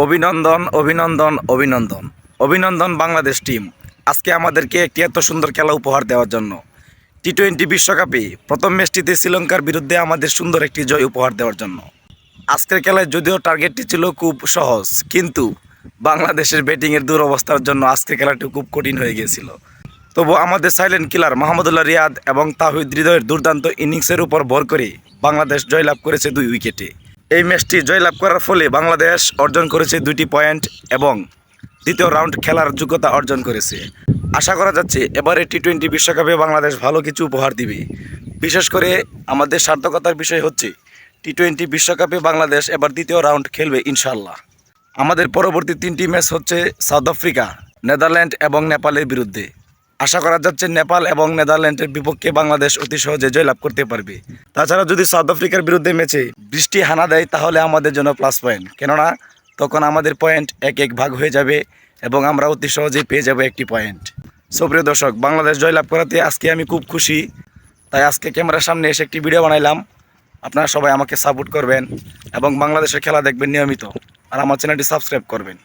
অভিনন্দন অভিনন্দন অভিনন্দন। অভিনন্দন বাংলাদেশ টিম আজকে আমাদেরকে একটি এত সুন্দর খেলা উপহার দেওয়ার জন্য। টি টোয়েন্টি বিশ্বকাপে প্রথম ম্যাচটিতে শ্রীলঙ্কার বিরুদ্ধে আমাদের সুন্দর একটি জয় উপহার দেওয়ার জন্য। আজকের খেলায় যদিও টার্গেটটি ছিল খুব সহজ, কিন্তু বাংলাদেশের ব্যাটিংয়ের দুরবস্থার জন্য আজকের খেলাটি খুব কঠিন হয়ে গিয়েছিল। তবু আমাদের সাইলেন্ট কিলার মাহমুদুল্লাহ রিয়াদ এবং তাহিদ হৃদয়ের দুর্দান্ত ইনিংসের উপর ভর করে বাংলাদেশ জয়লাভ করেছে দুই উইকেটে এই ম্যাচটি জয়লাভ করার ফলে বাংলাদেশ অর্জন করেছে দুটি পয়েন্ট এবং দ্বিতীয় রাউন্ড খেলার যোগ্যতা অর্জন করেছে। আশা করা যাচ্ছে এবারে টি টোয়েন্টি বিশ্বকাপে বাংলাদেশ ভালো কিছু উপহার দিবে। বিশেষ করে আমাদের সার্থকতার বিষয় হচ্ছে টি টোয়েন্টি বিশ্বকাপে বাংলাদেশ এবার দ্বিতীয় রাউন্ড খেলবে ইনশাল্লাহ আমাদের পরবর্তী তিনটি ম্যাচ হচ্ছে সাউথ আফ্রিকা, নেদারল্যান্ড এবং নেপালের বিরুদ্ধে। আশা করা যাচ্ছে নেপাল এবং নেদারল্যান্ডের বিপক্ষে বাংলাদেশ অতি সহজে জয়লাভ করতে পারবে। তাছাড়া যদি সাউথ আফ্রিকার বিরুদ্ধে ম্যাচে বৃষ্টি হানা দেয়, তাহলে আমাদের জন্য প্লাস পয়েন্ট কেননা, তখন আমাদের পয়েন্ট এক এক ভাগ হয়ে যাবে এবং আমরা অতি সহজেই পেয়ে যাব একটি পয়েন্ট সুপ্রিয় দর্শক, বাংলাদেশ জয়লাভ করাতে আজকে আমি খুব খুশি। তাই আজকে ক্যামেরার সামনে এসে একটি ভিডিও বানাইলাম। আপনারা সবাই আমাকে সাপোর্ট করবেন এবং বাংলাদেশের খেলা দেখবেন নিয়মিত। আর আমার চ্যানেলটি সাবস্ক্রাইব করবেন।